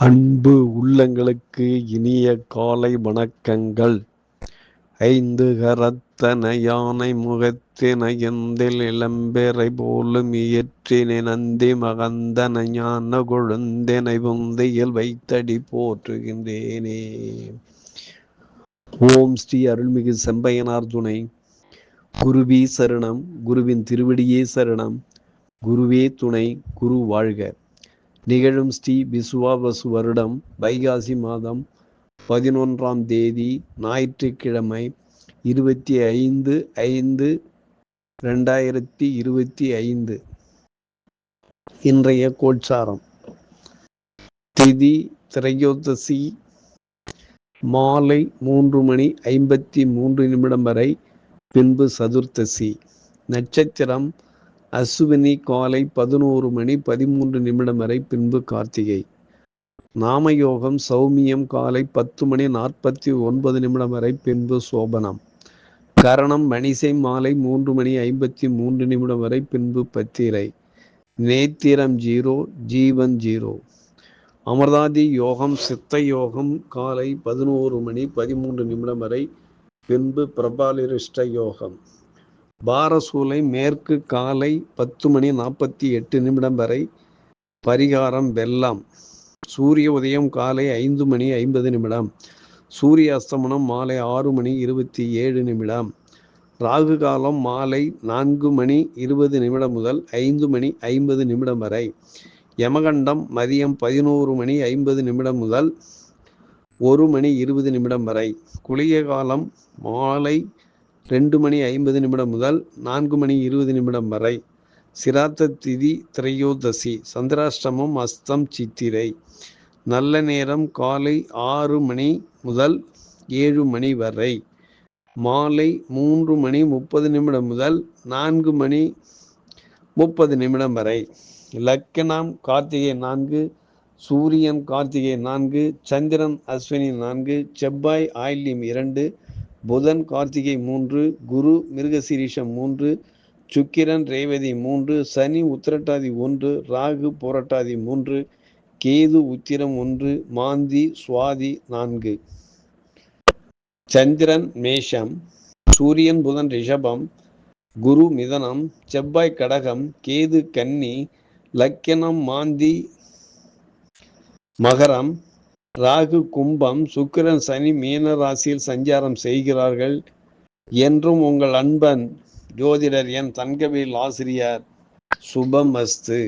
அன்பு உள்ளங்களுக்கு இனிய காலை வணக்கங்கள். ஐந்து கரத்தன யானை முகத்தின எந்தில் இளம்பெறை போலும் இயற்றினை நந்தி மகந்தன ஞான கொழுந்தினை புந்தையில் வைத்தடி போற்றுகின்றேனே. ஓம் ஸ்ரீ அருள்மிகு செம்பையனார் துணை. குருவி சரணம் குருவின் திருவடியே சரணம். குருவே துணை குரு வாழ்க. நிகழும் ஸ்ரீ விசுவாவசு வருடம் வைகாசி மாதம் பதினொன்றாம் தேதி ஞாயிற்றுக்கிழமை இருபத்தி ஐந்து ஐந்து ரெண்டாயிரத்தி இருபத்தி ஐந்து. இன்றைய கோட்சாரம். திதி திரையோதசி மாலை மூன்று மணி ஐம்பத்தி மூன்று நிமிடம் வரை பின்பு சதுர்த்தசி. நட்சத்திரம் அஸ்வினி காலை பதினோரு மணி பதிமூன்று நிமிடம் வரை பின்பு கார்த்திகை. நாமயோகம் சௌமியம் காலை பத்து மணி நாற்பத்தி ஒன்பது நிமிடம் வரை பின்பு சோபனம். கரணம் மணிசை மாலை மூன்று மணி ஐம்பத்தி மூன்று நிமிடம் வரை பின்பு பத்திரை. நேத்திரம் ஜீரோ ஜீவன் ஜீரோ. அமர்தாதி யோகம் சித்த யோகம் காலை பதினோரு மணி பதிமூன்று நிமிடம் வரை பின்பு பிரபாலிருஷ்ட யோகம். பாரசூலை மேற்கு காலை பத்து மணி நாற்பத்தி எட்டு நிமிடம் வரை பரிகாரம் வெள்ளம் சூரிய உதயம் காலை ஐந்து மணி ஐம்பது நிமிடம். சூரிய அஸ்தமனம் மாலை ஆறு மணி இருபத்தி ஏழு நிமிடம். ராகு காலம் மாலை நான்கு மணி இருபது நிமிடம் முதல் ஐந்து மணி ஐம்பது நிமிடம் வரை. யமகண்டம் மதியம் பதினோரு மணி ஐம்பது நிமிடம் முதல் ஒரு மணி இருபது நிமிடம் வரை. குளிய காலம் மாலை ரெண்டு மணி ஐம்பது நிமிடம் முதல் நான்கு மணி இருபது நிமிடம் வரை சிராத்த திதி திரையோதசி சந்திராஷ்டமம் அஸ்தம் சித்திரை. நல்ல நேரம் காலை ஆறு மணி முதல் ஏழு மணி வரை. மாலை மூன்று மணி முப்பது நிமிடம் முதல் நான்கு மணி முப்பது நிமிடம் வரை. லக்கணம் கார்த்திகை நான்கு சூரியன் கார்த்திகை நான்கு சந்திரன் அஸ்வினி நான்கு செவ்வாய் ஆயில்யம் இரண்டு புதன் கார்த்திகை மூன்று குரு மிருகசீரிஷம் மூன்று சுக்கிரன் ரேவதி மூன்று சனி உத்திரட்டாதி ஒன்று ராகு போராட்டாதி மூன்று கேது உத்திரம் ஒன்று மாந்தி சுவாதி நான்கு. சந்திரன் மேஷம் சூரியன் புதன் ரிஷபம் குரு மிதனம் செவ்வாய் கடகம் கேது கன்னி லக்கணம் மாந்தி மகரம் ராகு கும்பம் சுக்கிரன் சனி மீன ராசியில் சஞ்சாரம் செய்கிறார்கள் என்றும் உங்கள் அன்பன் ஜோதிடர் என் தன்கவில் ஆசிரியர் சுபம் அஸ்து